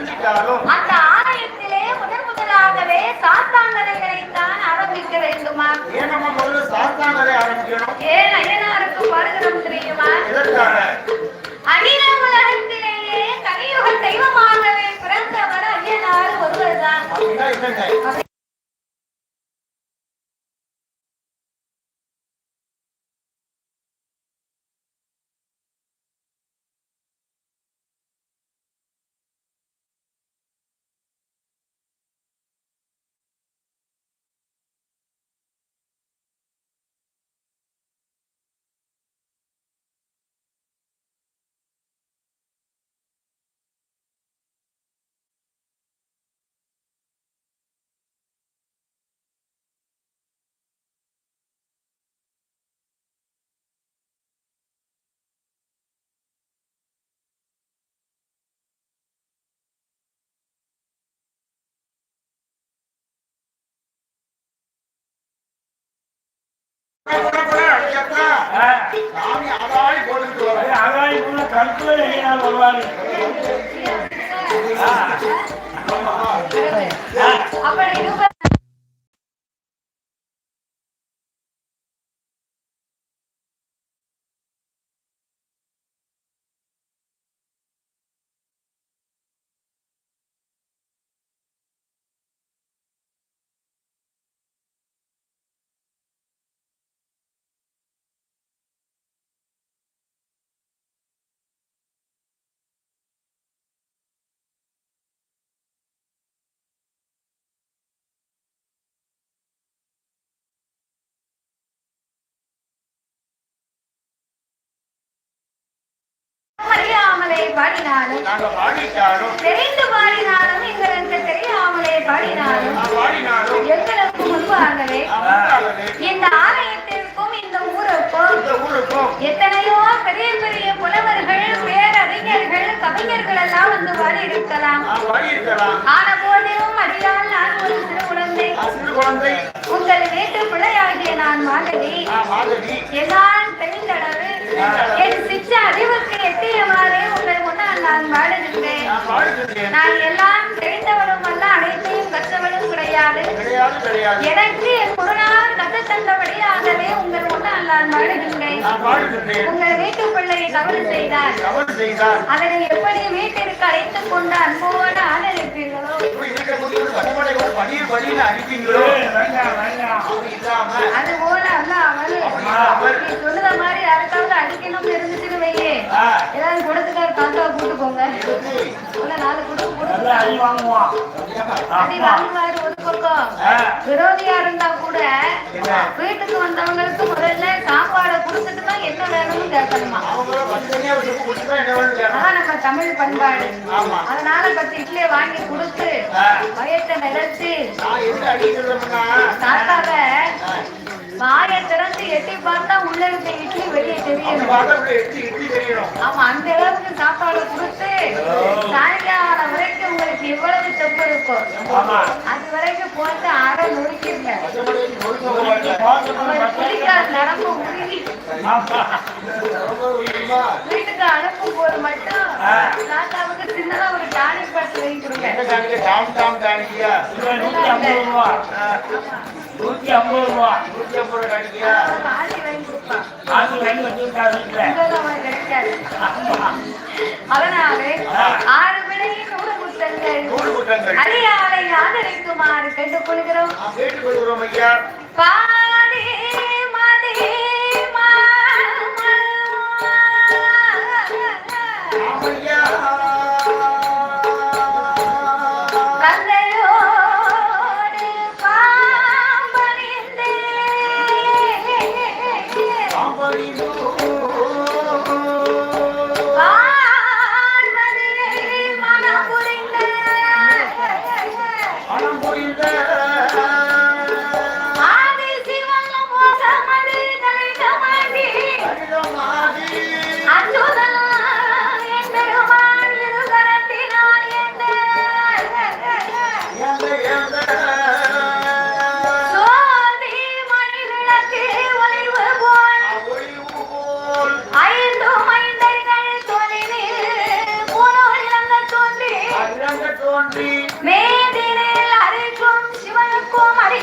தெரிஞ்சிட்டாலும் அந்த ஆலயத்திலே முதன் முதலாகவே சாத்தாங்கரைகளை தான் ஆரம்பிக்க வேண்டுமா? ஏன் நம்ம முதல்ல சாத்தானரை ஆரம்பிக்கணும்? ஏன் ஐயனாருக்கு வருகிறோம் தெரியுமா? எதற்காக? அகில உலகத்திலேயே கலியுக தெய்வமாகவே பிறந்தவர் ஐயனார் ஒருவர்தான். அப்படின்னா சாமி ஆதாரி போட்டுட்டு வர ஆகாயக்குள்ள கருத்துல எங்கேயாவது வருவாரு அப்படி அறியாமலே பாடினாலும் தெரிந்து பாடினாலும் எங்களுக்கு தெரியாமலே பாடினாலும் எங்களுக்கு முன்பாகவே இந்த ஆலயத்திற்கும் இந்த ஊருக்கும் எத்தனையோ பெரிய பெரிய புலவர்கள் பேரறிஞர்கள் கவிஞர்கள் எல்லாம் வந்து பாடி இருக்கலாம் நான் பாடியிருக்கலாம் ஆன போதிலும் அறியால் நான் ஒரு சிறு குழந்தை. உங்கள் வீட்டு பிள்ளையாகிய நான் மாதவி. எல்லாம் தெரிந்தளவு என் சிச்ச அறிவுக்கு எட்டியவாறே உங்கள் முன்னால் நான் பாடுகின்றேன். நான் எல்லாம் தெரிந்தவளும் அல்ல அனைத்தையும் கற்றவளும் கிடையாது. எனக்கு என் குருநாதர் கற்றுத் தந்தபடியாகவே உங்கள் முன்னால் நான் பாடுகின்றேன். உங்கள் வீட்டு பிள்ளை தவறு செய்தார். அதனை எப்படி வீட்டிற்கு அழைத்துக் கொண்டு அன்போடு ஆதரிப்பீர்களோ? அது போல அல்ல நீ மாதிரி யாருக்காவது வையே ஏதாவது குடத்துக்கார தாத்தாவை கூட்டு போங்க உள்ள நாலு நல்லா கொடுத்து அடி வாங்குவான் அடி வாங்குவாரு ஒரு பக்கம். விரோதியா இருந்தா கூட? வீட்டுக்கு வந்தவங்களுக்கு முதல்ல சாப்பாடை கொடுத்துட்டு தான் என்ன வேணும்னு கேட்கணுமா. அதான் நம்ம தமிழ் பண்பாடு. அதனால பத்து இட்லியை வாங்கி கொடுத்து. வயத்தை அடிக்கிறோம்னா தாத்தாவை வாயை திறந்து எட்டி பார்த்தா உள்ள இருந்த இட்லி வெளியே தெரியணும். ஆமா அந்த அளவுக்கு சாப்பாடு கொடுத்து சாயங்காலம் வரைக்கும் உங்களுக்கு இவ்வளவு தெப்பு இருக்கும் அது வரைக்கும் போட்டு அரை நொறுக்கிருங்க ரொம்ப உயிரிமா. வீட்டுக்கு அனுப்பும் போது மட்டும் தாத்தாவுக்கு சின்னதா ஒரு டானிக் பாட்டில் வாங்கி கொடுங்க. நூத்தி ஐம்பது ரூபா. நூத்தி ஐம்பது ரூபா நூத்தி ஐம்பது ரூபா காணிக்கையா? ஆசி வாங்கி கொடுப்பான் அது வாங்கி வச்சிருக்காரு வீட்டுல இதெல்லாம் அவனுக்கு கிடைக்காது அதனாலே ஆறு விலையின்